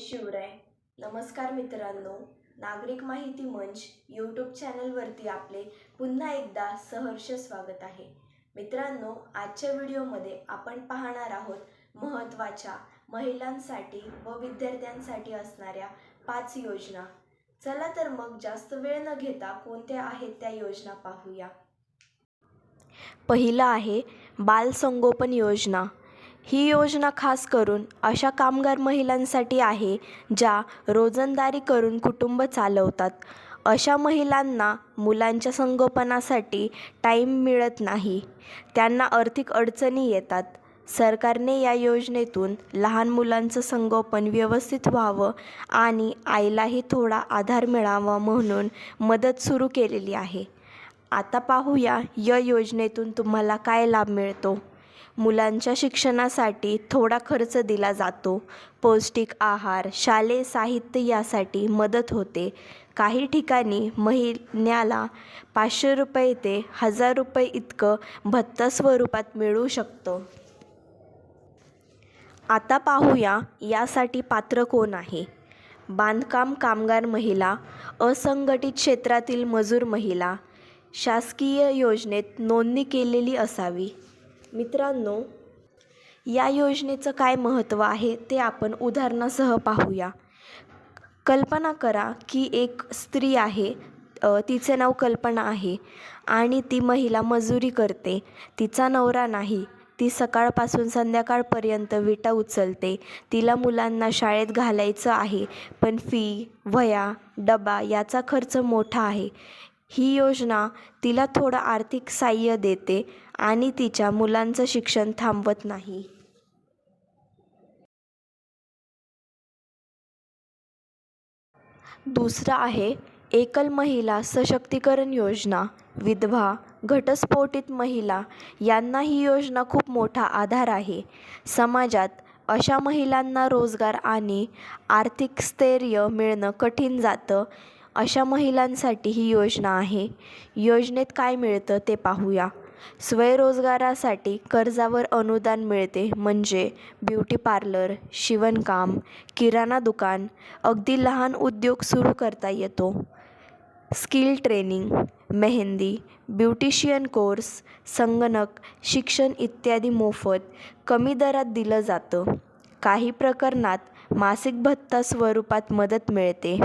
शिवराय. नमस्कार मित्रांनो. नागरिक माहिती मंच यूट्यूब चॅनलवरती आपले पुन्हा एकदा सहर्ष स्वागत आहे. मित्रांनो आजच्या व्हिडिओमध्ये आपण पाहणार आहोत महत्त्वाच्या महिलांसाठी व विद्यार्थ्यांसाठी असणाऱ्या पाच योजना. चला तर मग जास्त वेळ न घेता कोणत्या आहेत त्या योजना पाहूया. पहिलं आहे बालसंगोपन योजना. ही योजना खास करून अशा कामगार महिलांसाठी आहे ज्या रोजंदारी करून कुटुंब चालवतात. अशा महिलांना मुलांच्या संगोपनासाठी टाईम मिळत नाही. त्यांना आर्थिक अडचणी येतात. सरकारने या योजनेतून लहान मुलांचं संगोपन व्यवस्थित व्हावं आणि आईलाही थोडा आधार मिळावा म्हणून मदत सुरू केलेली आहे. आता पाहूया या योजनेतून तुम्हाला काय लाभ मिळतो. मुलांच्या शिक्षणासाठी थोडा खर्च दिला जातो. पौष्टिक आहार शालेय साहित्य यासाठी मदत होते. काही ठिकाणी महिन्याला पाचशे रुपये ते हजार रुपये इतकं भत्ता स्वरूपात मिळू शकतं. आता पाहूया यासाठी पात्र कोण आहे. बांधकाम कामगार महिला असंघटित क्षेत्रातील मजूर महिला शासकीय योजनेत नोंदणी केलेली असावी. मित्रांनो या योजनेचं काय महत्त्व आहे ते आपण उदाहरणासह पाहूया. कल्पना करा की एक स्त्री आहे तिचे नाव कल्पना आहे आणि ती महिला मजुरी करते. तिचा नवरा नाही. ती सकाळपासून संध्याकाळपर्यंत विटा उचलते. तिला मुलांना शाळेत घालायचं आहे पण फी वह्या डबा याचा खर्च मोठा आहे. ही योजना तिला थोडं आर्थिक साह्य देते आणि तिच्या मुलांचं शिक्षण थांबवत नाही. दुसरं आहे एकल महिला सशक्तीकरण योजना. विधवा घटस्फोटित महिला यांना ही योजना खूप मोठा आधार आहे. समाजात अशा महिलांना रोजगार आणि आर्थिक स्थैर्य मिळणं कठीण जातं. अशा महिलांसाठी ही योजना आहे. योजनेत काय मिळतं ते पाहूया. स्वयंरोजगारासाठी कर्जावर अनुदान मिळते म्हणजे ब्युटी पार्लर शिवणकाम किराणा दुकान अगदी लहान उद्योग सुरू करता येतो. Skill training mehndi beautician course संगणक शिक्षण इत्यादी मोफत कमी दरात दिलं जातं. काही प्रकरणात मासिक भत्ता स्वरूपात मदत मिळते.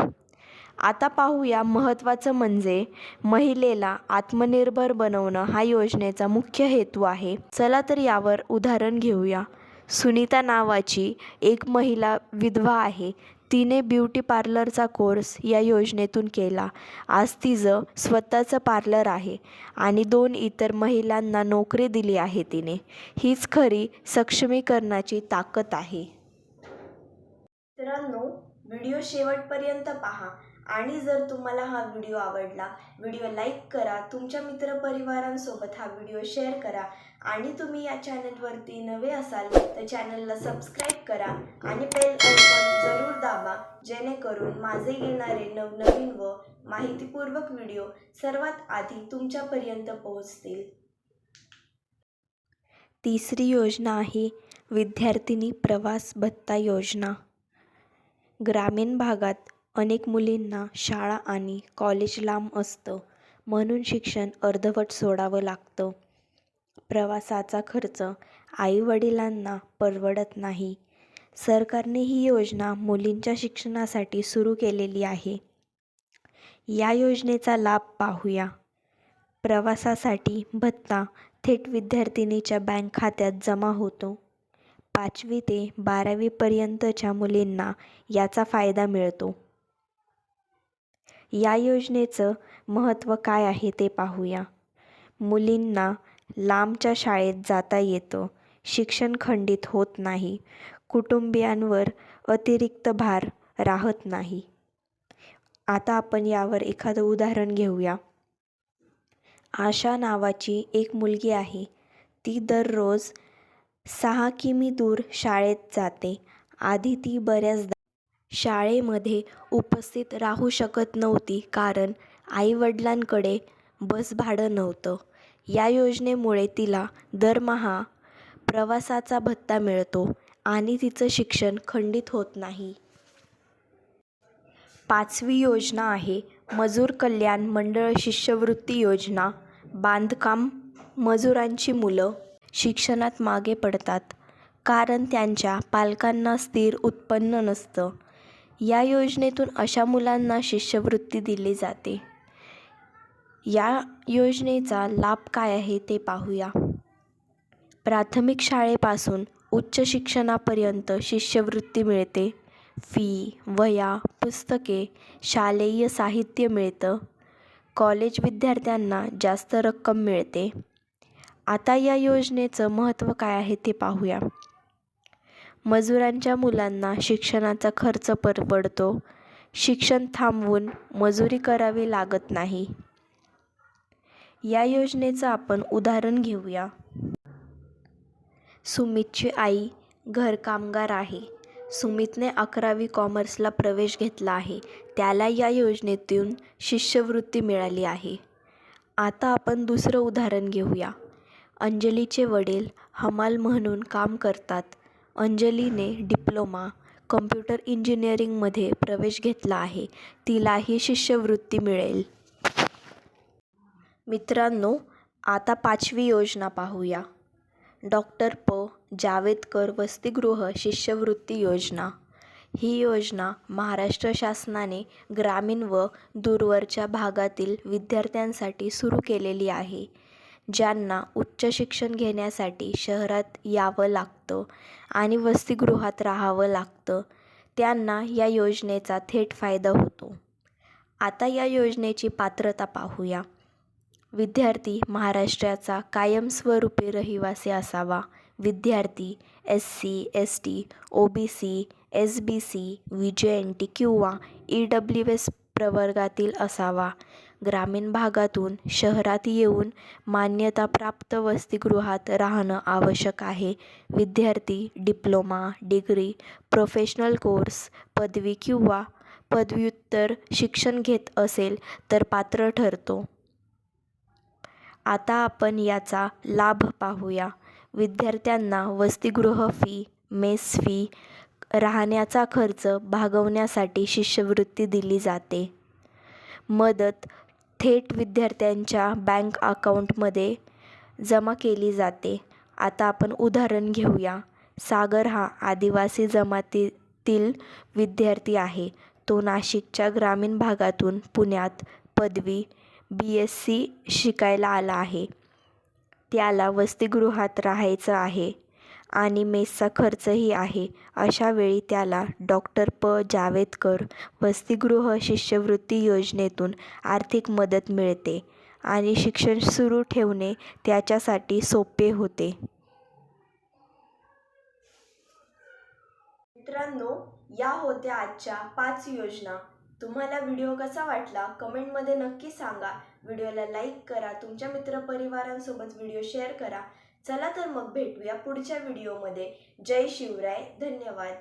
आता पाहूया महत्त्वाचं म्हणजे महिलेला आत्मनिर्भर बनवणं हा योजनेचा मुख्य हेतू आहे. चला तर यावर उदाहरण घेऊया. सुनीता नावाची एक महिला विधवा आहे. तिने ब्युटी पार्लरचा कोर्स या योजनेतून केला. आज तिचं स्वतःचं पार्लर आहे आणि दोन इतर महिलांना नोकरी दिली आहे तिने. हीच खरी सक्षमीकरणाची ताकद आहे. मित्रांनो व्हिडिओ शेवटपर्यंत पहा. आणि जर तुम्हाला हा व्हिडिओ आवडला व्हिडिओ लाईक करा तुमच्या मित्रपरिवारांसोबत हा व्हिडिओ शेअर करा आणि तुम्ही या चॅनलवरती नवे असाल तर चॅनलला सबस्क्राईब करा आणि बेल आयकॉन जरूर दाबा जेणेकरून माझे येणारे नवनवीन व माहितीपूर्वक व्हिडिओ सर्वात आधी तुमच्यापर्यंत पोहोचतील. तिसरी योजना आहे विद्यार्थिनी प्रवास भत्ता योजना. ग्रामीण भागात अनेक मुलींना शाळा आणि कॉलेज लांब असतं म्हणून शिक्षण अर्धवट सोडावं लागतं. प्रवासाचा खर्च आईवडिलांना परवडत नाही. सरकारने ही योजना मुलींच्या शिक्षणासाठी सुरू केलेली आहे. या योजनेचा लाभ पाहूया. प्रवासासाठी भत्ता थेट विद्यार्थिनीच्या बँक खात्यात जमा होतो. पाचवी ते बारावीपर्यंतच्या मुलींना याचा फायदा मिळतो. या योजनेचं महत्त्व काय आहे ते पाहूया. मुलींना लांबच्या शाळेत जाता येतं. शिक्षण खंडित होत नाही. कुटुंबियांवर अतिरिक्त भार राहत नाही. आता आपण यावर एखादं उदाहरण घेऊया. आशा नावाची एक मुलगी आहे. ती दररोज सहा किमी दूर शाळेत जाते. आधी ती बऱ्याचदा शाळेमध्ये उपस्थित राहू शकत नव्हती कारण आईवडिलांकडे बस भाडं नव्हतं. या योजनेमुळे तिला दरमहा प्रवासाचा भत्ता मिळतो आणि तिचं शिक्षण खंडित होत नाही. पाचवी योजना आहे मजूर कल्याण मंडळ शिष्यवृत्ती योजना बांधकाम मजुरांची मुलं शिक्षणात मागे पडतात कारण त्यांच्या पालकांना स्थिर उत्पन्न नसतं. या योजनेतून अशा मुलांना शिष्यवृत्ती दिली जाते. या योजनेचा लाभ काय आहे ते पाहूया. प्राथमिक शाळेपासून उच्च शिक्षणापर्यंत शिष्यवृत्ती मिळते. फी वया पुस्तके शालेय साहित्य मिळतं. कॉलेज विद्यार्थ्यांना जास्त रक्कम मिळते. आता या योजनेचं महत्त्व काय आहे ते पाहूया. मजुरांच्या मुलांना शिक्षणाचा खर्च परवडतो शिक्षण थांबवून मजुरी करावी लागत नाही. या योजनेचं आपण उदाहरण घेऊया. सुमितची आई घरकामगार आहे. सुमितने अकरावी कॉमर्सला प्रवेश घेतला आहे. त्याला या योजनेतून शिष्यवृत्ती मिळाली आहे. आता आपण दुसरं उदाहरण घेऊया. अंजलीचे वडील हमाल म्हणून काम करतात. अंजलीने डिप्लोमा कम्प्युटर इंजिनिअरिंगमध्ये प्रवेश घेतला आहे. तिलाही शिष्यवृत्ती मिळेल. मित्रांनो आता पाचवी योजना पाहूया. डॉक्टर प. जावेदकर वसतिगृह शिष्यवृत्ती योजना. ही योजना महाराष्ट्र शासनाने ग्रामीण व दूरवरच्या भागातील विद्यार्थ्यांसाठी सुरू केलेली आहे. ज्यांना उच्च शिक्षण घेण्यासाठी शहरात यावं लागतं आणि वसतिगृहात राहावं लागतं त्यांना या योजनेचा थेट फायदा होतो. आता या योजनेची पात्रता पाहूया. विद्यार्थी महाराष्ट्राचा कायमस्वरूपी रहिवासी असावा. विद्यार्थी S C S T O B C S B C V J N T किंवा ई डब्ल्यू एस प्रवर्गातील असावा. ग्रामीण भागातून शहरात येऊन मान्यताप्राप्त वसतिगृहात राहणं आवश्यक आहे. विद्यार्थी डिप्लोमा डिग्री प्रोफेशनल कोर्स पदवी किंवा पदव्युत्तर शिक्षण घेत असेल तर पात्र ठरतो. आता आपण याचा लाभ पाहूया. विद्यार्थ्यांना वसतिगृह फी मेस फी राहण्याचा खर्च भागवण्यासाठी शिष्यवृत्ती दिली जाते. मदत थेट विद्यार्थ्यांच्या बँक अकाउंटमध्ये जमा केली जाते. आता आपण उदाहरण घेऊया. सागर हा आदिवासी जमातीतील विद्यार्थी आहे. तो नाशिकच्या ग्रामीण भागातून पुण्यात पदवी बी एस सी शिकायला आला आहे. त्याला वसतिगृहात राहायचं आहे. आणि मेसचा खर्चही आहे. अशा वेळी त्याला डॉक्टर प. जावेदकर वसतिगृह शिष्यवृत्ती योजनेतून आर्थिक मदत मिळते आणि शिक्षण सुरू ठेवणे त्याच्यासाठी सोपे होते. मित्रांनो या होत्या आजच्या पाच योजना. तुम्हाला व्हिडिओ कसा वाटला कमेंटमध्ये नक्की सांगा. व्हिडिओला लाईक करा तुमच्या मित्रपरिवारांसोबत व्हिडिओ शेअर करा. चला तर मग भेटूया पुढच्या व्हिडिओमध्ये जय शिवराय. धन्यवाद.